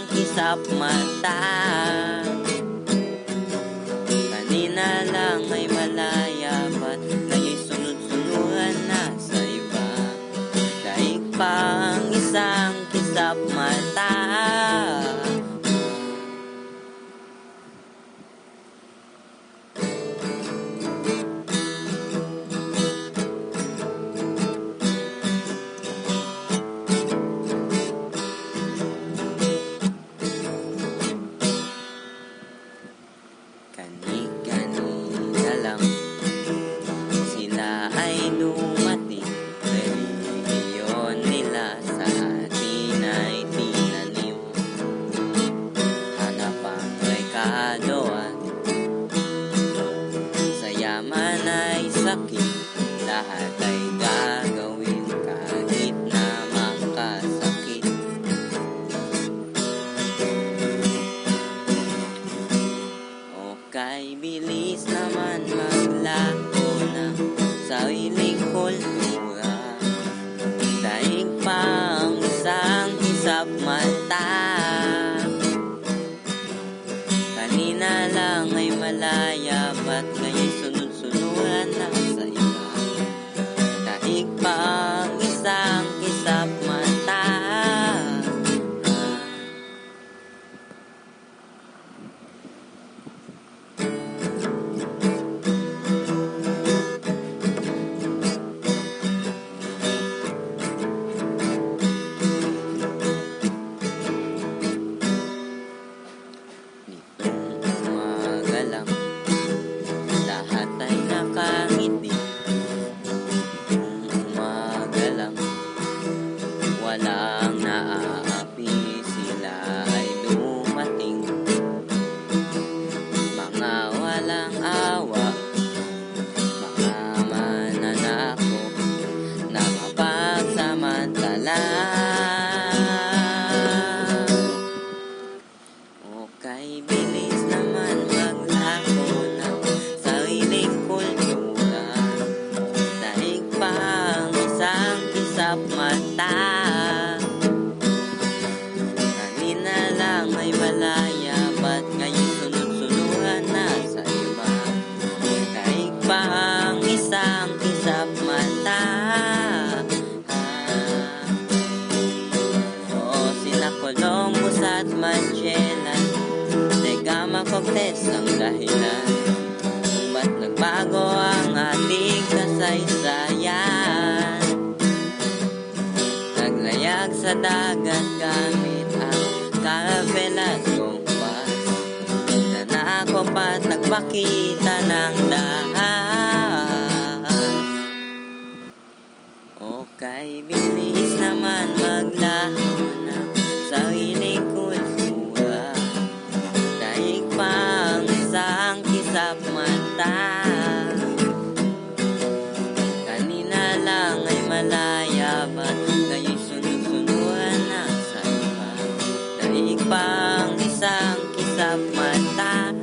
isang kisap mata Lahat ay gagawin kahit na makasakit Okay, bilis naman maglako ng sariling kultura. Daig pa ang isang isap mata Kanina lang ay malaya Ba't ngayon walang awa. Mga mananakop Na mapagsamantala. Okay, bilis naman maglako ng sariling kultura. Daig pa ang isang kisap mata. Kanina lang ay malaya Ah. Oo, sila Columbus at Magellan Teka makoptes ang dahilan. Kung ba't nagbago ang ating kasaysayan? Naglayag sa dagat gamit ang kabel at kompas Nanakop at nagpakita ng mata.